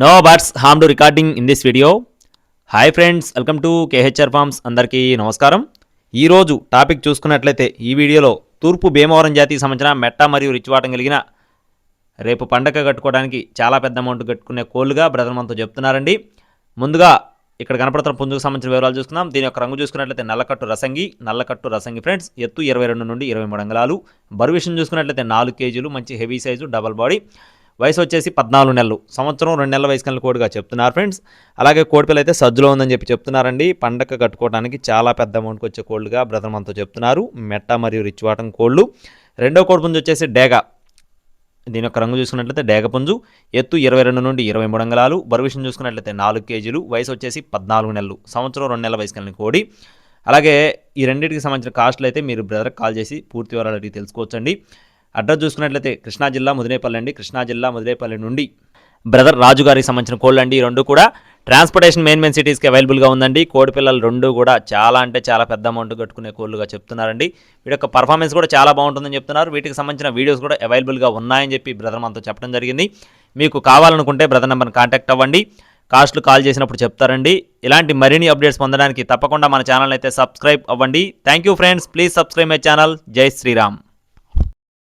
No birds harm to recording in this video hi friends welcome to KHR farms అందరికీ నమస్కారం. ఈరోజు topic చూసుకున్నట్లయితే ఈ వీడియోలో తూర్పు భీమవరం జాతికి సంబంధించిన మెట్ట మరియు రిచ్వాటం కలిగిన రేపు పండగ కట్టుకోవడానికి చాలా పెద్ద అమౌంట్ కట్టుకునే కోళ్ళుగా బ్రదర్ మనతో చెప్తున్నారండి. ముందుగా ఇక్కడ కనపడుతున్న పుంజుకు సంబంధించిన వివరాలు చూసుకుందాం. దీని యొక్క రంగు చూసుకున్నట్లయితే నల్లకట్టు రసంగి నల్లకట్టు రసంగి ఫ్రెండ్స్ ఎత్తు ఇరవై రెండు నుండి ఇరవై మూడు అంగళాలు. బరువు విషయం చూసుకున్నట్లయితే నాలుగు కేజీలు మంచి హెవీ సైజు డబల్ బాడీ వయసు వచ్చేసి పద్నాలుగు నెలలు. సంవత్సరం రెండు నెలల వయసు కలిగిన కోడిగా చెప్తున్నారు ఫ్రెండ్స్. అలాగే కోడిపిల్ల అయితే సజ్జులో ఉందని చెప్పి చెప్తున్నారండి. పండగ కట్టుకోవడానికి చాలా పెద్ద అమౌంట్కి వచ్చే కోళ్ళుగా బ్రదర్ మనతో చెప్తున్నారు. మెట్ట మరియు రిచ్ వాటం కోళ్ళు. రెండో కోడి పుంజు వచ్చేసి డేగా. దీని యొక్క రంగు చూసుకున్నట్లయితే డేగపుంజు ఎత్తు ఇరవై రెండు నుండి ఇరవై మూడు అంగళాలు. బరువు విషయం చూసుకున్నట్లయితే నాలుగు కేజీలు. వయసు వచ్చేసి పద్నాలుగు నెలలు. సంవత్సరం రెండు నెలల వయసు కలిగిన కోడి. అలాగే ఈ రెండింటికి సంబంధించిన కాస్ట్లు అయితే మీరు బ్రదర్కి కాల్ చేసి పూర్తి వివరాలు అడిగి తెలుసుకోవచ్చండి. అడ్రస్ చూసుకున్నట్లయితే కృష్ణా జిల్లా ముదినేపల్లి అండి. కృష్ణా జిల్లా ముదినేపల్లి నుండి బ్రదర్ రాజు గారికి సంబంధించిన కోళ్ళు అండి. ఈ రెండు కూడా ట్రాన్స్పోర్టేషన్ మెయిన్ మెయిన్ సిటీస్కి అవైలబుల్గా ఉందండి. కోడి పిల్లలు రెండు కూడా చాలా అంటే చాలా పెద్ద అమౌంట్ కట్టుకునే కోళ్ళుగా చెప్తున్నారండి. వీటి యొక్క పర్ఫార్మెన్స్ కూడా చాలా బాగుంటుందని చెప్తున్నారు. వీటికి సంబంధించిన వీడియోస్ కూడా అవైలబుల్గా ఉన్నాయని చెప్పి బ్రదర్ మనతో చెప్పడం జరిగింది. మీకు కావాలనుకుంటే బ్రదర్ నెంబర్ని కాంటాక్ట్ అవ్వండి. కాస్ట్లు కాల్ చేసినప్పుడు చెప్తారండి. ఇలాంటి మరిన్ని అప్డేట్స్ పొందడానికి తప్పకుండా మన ఛానల్ అయితే సబ్స్క్రైబ్ అవ్వండి. Thank you friends. Please subscribe my channel. జై శ్రీరామ్.